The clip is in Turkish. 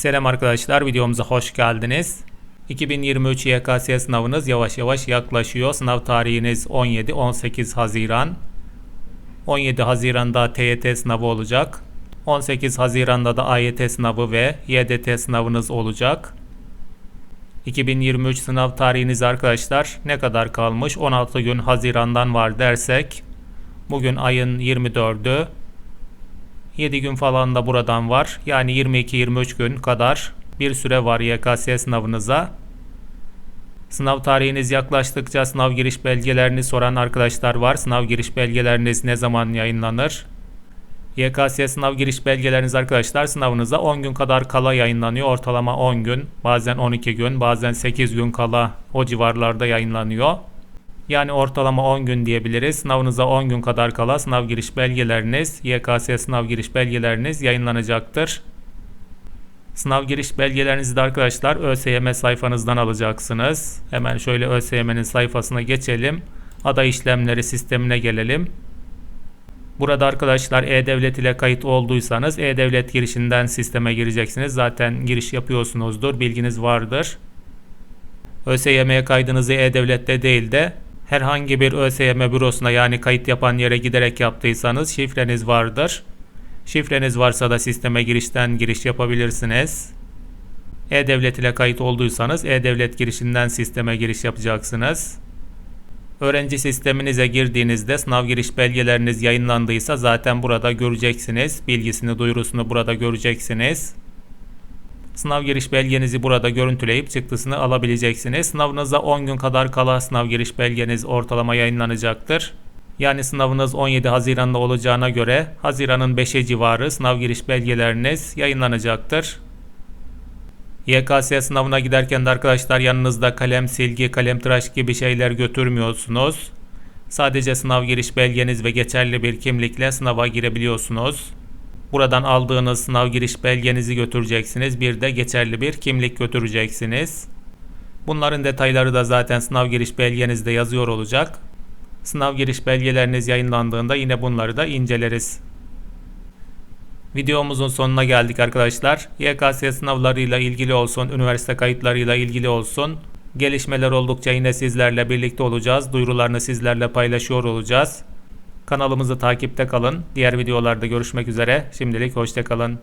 Selam arkadaşlar, videomuza hoş geldiniz. 2023 YKS sınavınız yavaş yavaş yaklaşıyor. Sınav tarihiniz 17-18 Haziran. 17 Haziran'da TYT sınavı olacak. 18 Haziran'da da AYT sınavı ve YDT sınavınız olacak. 2023 sınav tarihiniz arkadaşlar ne kadar kalmış? 16 gün Haziran'dan var dersek bugün ayın 24'ü 7 gün falan da buradan var. Yani 22-23 gün kadar bir süre var YKS sınavınıza. Sınav tarihiniz yaklaştıkça sınav giriş belgelerini soran arkadaşlar var. Sınav giriş belgeleriniz ne zaman yayınlanır? YKS sınav giriş belgeleriniz arkadaşlar sınavınıza 10 gün kadar kala yayınlanıyor. Ortalama 10 gün, bazen 12 gün, bazen 8 gün kala o civarlarda yayınlanıyor. Yani ortalama 10 gün diyebiliriz. Sınavınıza 10 gün kadar kala sınav giriş belgeleriniz, YKS sınav giriş belgeleriniz yayınlanacaktır. Sınav giriş belgelerinizi de arkadaşlar ÖSYM sayfanızdan alacaksınız. Hemen şöyle ÖSYM'nin sayfasına geçelim. Aday işlemleri sistemine gelelim. Burada arkadaşlar E-Devlet ile kayıt olduysanız E-Devlet girişinden sisteme gireceksiniz. Zaten giriş yapıyorsunuzdur, bilginiz vardır. ÖSYM kaydınızı E-Devlet'te değil de herhangi bir ÖSYM bürosuna yani kayıt yapan yere giderek yaptıysanız şifreniz vardır. Şifreniz varsa da sisteme girişten giriş yapabilirsiniz. E-Devlet ile kayıt olduysanız E-Devlet girişinden sisteme giriş yapacaksınız. Öğrenci sisteminize girdiğinizde sınav giriş belgeleriniz yayınlandıysa zaten burada göreceksiniz. Bilgisini, duyurusunu burada göreceksiniz. Sınav giriş belgenizi burada görüntüleyip çıktısını alabileceksiniz. Sınavınıza 10 gün kadar kala sınav giriş belgeniz ortalama yayınlanacaktır. Yani sınavınız 17 Haziran'da olacağına göre Haziran'ın 5'e civarı sınav giriş belgeleriniz yayınlanacaktır. YKS sınavına giderken de arkadaşlar yanınızda kalem, silgi, kalem tıraş gibi şeyler götürmüyorsunuz. Sadece sınav giriş belgeniz ve geçerli bir kimlikle sınava girebiliyorsunuz. Buradan aldığınız sınav giriş belgenizi götüreceksiniz. Bir de geçerli bir kimlik götüreceksiniz. Bunların detayları da zaten sınav giriş belgenizde yazıyor olacak. Sınav giriş belgeleriniz yayınlandığında yine bunları da inceleriz. Videomuzun sonuna geldik arkadaşlar. YKS sınavlarıyla ilgili olsun, üniversite kayıtlarıyla ilgili olsun. Gelişmeler oldukça yine sizlerle birlikte olacağız. Duyurularını sizlerle paylaşıyor olacağız. Kanalımızı takipte kalın. Diğer videolarda görüşmek üzere. Şimdilik hoşçakalın.